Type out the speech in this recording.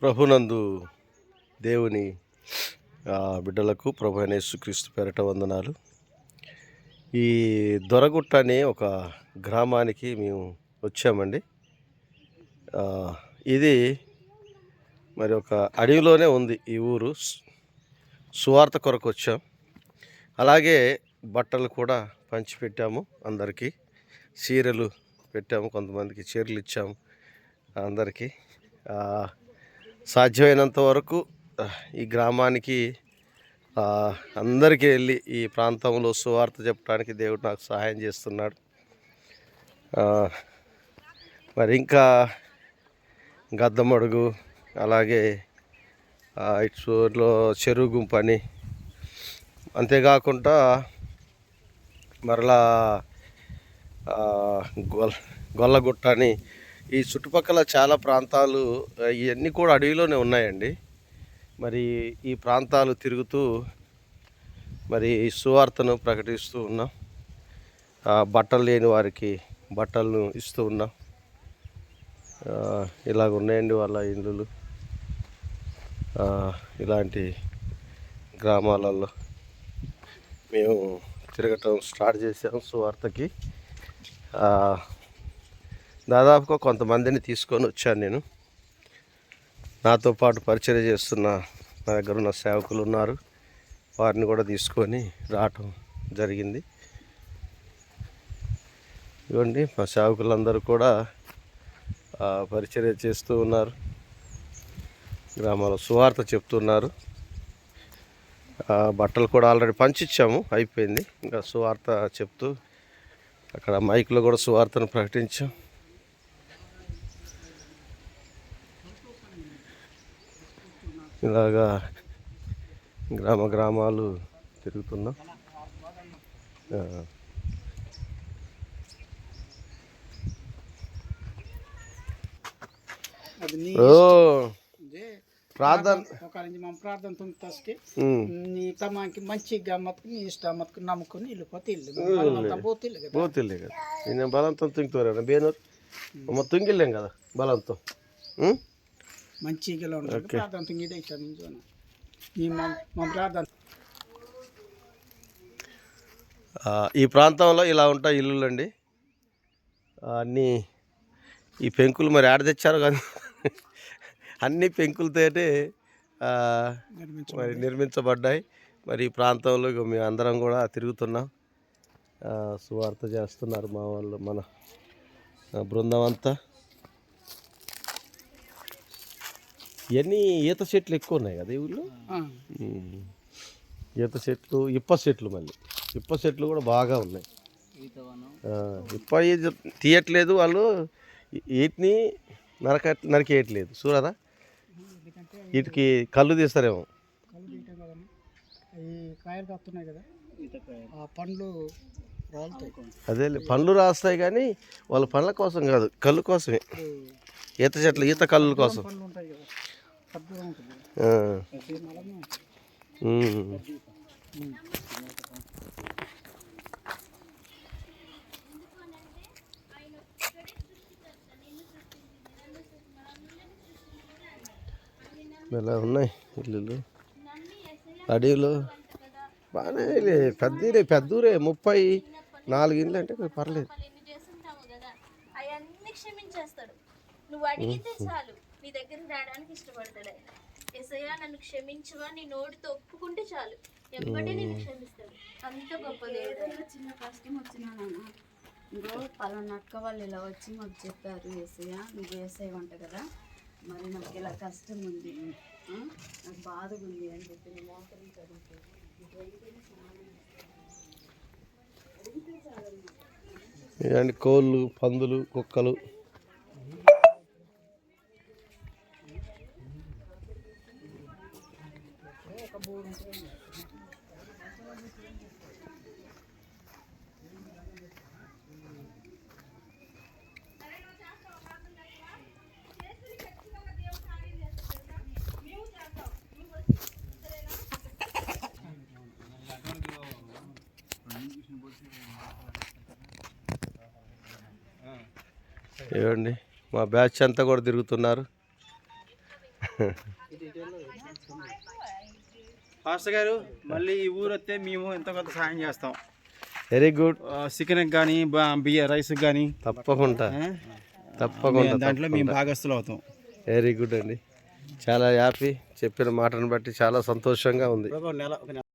ప్రభునందు దేవుని బిడ్డలకు ప్రభు అనేసు యేసుక్రీస్తు పేరట వందనాలు. ఈ దొరగుట్ట అనే ఒక గ్రామానికి మేము వచ్చామండి. ఇది మరి ఒక అడవిలోనే ఉంది ఈ ఊరు. సువార్త కొరకు వచ్చాం. అలాగే బట్టలు కూడా పంచిపెట్టాము అందరికీ. చీరలు పెట్టాము కొంతమందికి చీరలు ఇచ్చాము అందరికీ. సాధ్యమైనంత వరకు ఈ గ్రామానికి అందరికీ వెళ్ళి ఈ ప్రాంతంలో సువార్త చెప్పడానికి దేవుడు నాకు సహాయం చేస్తున్నాడు. మరి ఇంకా గద్దమడుగు అలాగే ఇట్లో చెరువు గుంపని అంతేకాకుండా మరలా గొల్ గొల్లగుట్ట అని ఈ చుట్టుపక్కల చాలా ప్రాంతాలు ఇవన్నీ కూడా అడవిలోనే ఉన్నాయండి. మరి ఈ ప్రాంతాలు తిరుగుతూ మరి ఈ సువార్తను ప్రకటిస్తూ ఉన్నాం. బట్టలు లేని వారికి బట్టలను ఇస్తూ ఉన్నాం. ఇలాగ ఉన్నాయండి వాళ్ళ ఇల్లులు. ఇలాంటి గ్రామాలలో మేము తిరగటం స్టార్ట్ చేసాం సువార్తకి. దాదాపుగా కొంతమందిని తీసుకొని వచ్చాను నేను. నాతో పాటు పరిచయం చేస్తున్న నా దగ్గర ఉన్న సేవకులు ఉన్నారు. వారిని కూడా తీసుకొని రావటం జరిగింది. ఇవ్వండి మా సేవకులందరూ కూడా పరిచయం పరిచర్య చేస్తూ ఉన్నారు. గ్రామాల సువార్త చెప్తున్నారు. బట్టలు కూడా ఆల్రెడీ పంచిచ్చాము అయిపోయింది. ఇంకా సువార్త చెప్తూ అక్కడ మైక్లో కూడా సువార్తను ప్రకటించాం. ఇలాగా గ్రామ గ్రామాలు తిరుగుతున్నాం. ప్రార్థన. ప్రార్థన ఉమ్, నీ తమాకి మంచి గమ్మత్తుకు నీ ఇష్టమత్తుకు నమ్ముకుని వెళ్ళిపోతే ఇల్లు. కదా. పోతిల్లే కదా. నేను బలంతం తుంగుతారా బేనూరు. తుంగిల్లేం కదా బలంతం? మంచిగా ప్రార్థన మా ప్రార్థన. ఆ, ఈ ప్రాంతంలో ఇలా ఉంటాయి ఇల్లులు అండి. అన్నీ ఈ పెంకులు మరి ఆడ తెచ్చారు కానీ అన్ని పెంకులతోటే మరి నిర్మించబడ్డాయి. మరి ఈ ప్రాంతంలో ఇక మేము అందరం కూడా తిరుగుతున్నాం. సువార్త చేస్తున్నారు మా వాళ్ళు మన బృందం అంతా. ఇవన్నీ ఈత చెట్లు ఎక్కువ ఉన్నాయి కదా ఈ ఊళ్ళో. ఈత చెట్లు ఇప్ప చెట్లు మళ్ళీ. ఇప్ప చెట్లు కూడా బాగా ఉన్నాయి. ఆ, ఇప్ప తీయట్లేదు వాళ్ళు. వీటిని నరక నరికేయట్లేదు. చూడరా? ఎందుకంటే వీటికి కళ్ళు తీస్తారేమో. కాయలు కదా. ఆ పండ్లు అదే పండ్లు రాస్తాయి కానీ వాళ్ళ పండ్ల కోసం కాదు కళ్ళు కోసమే. ఈత చెట్లు ఈత కళ్ళు కోసం. ఇలా ఉన్నాయి ఇల్లులు? అడవిలో? బాగానే లే, పెద్దరే పెద్దూరే ముప్పై నాలుగు ఇల్లు అంటే కొంచెం పర్లేదు నువ్వు అడిగితే చాలు. నీ దగ్గరికి రావడానికి ఇష్టపడతాడు ఆయన ఎసయ్యా నన్ను క్షమించవా? నీ నోటితో ఒప్పుకుంటే చాలు. ఎంబటే నేను క్షమిస్తాడు అంత గొప్ప ఏదైనా చిన్న కష్టం వచ్చినా నాన్న ఇంకో పలానా అక్క వాళ్ళు ఇలా వచ్చి మాకు చెప్పారు ఏసయ్య నువ్వు ఏసై వంట కదా? మరి నాకు ఇలా కష్టం ఉంది. ఆ? నాకు బాధగా ఉంది అని చెప్పి నేను మోకరించడానికి ఇలాంటి కోళ్ళు పందులు కుక్కలు. ఏమండి? మా బ్యాచ్ అంతా కూడా తిరుగుతున్నారు. పాస్టర్ గారు మళ్ళీ ఈ ఊరు వస్తే మేము ఎంతో కొంత సాయం చేస్తాం. వెరీ గుడ్ చికెన్కి కానీ బియ్య రైస్కి కానీ తప్పకుండా. తప్పకుండా దాంట్లో మేము భాగస్తులు అవుతాం. వెరీ గుడ్ అండి. చాలా హ్యాపీ చెప్పిన మాటను బట్టి చాలా సంతోషంగా ఉంది.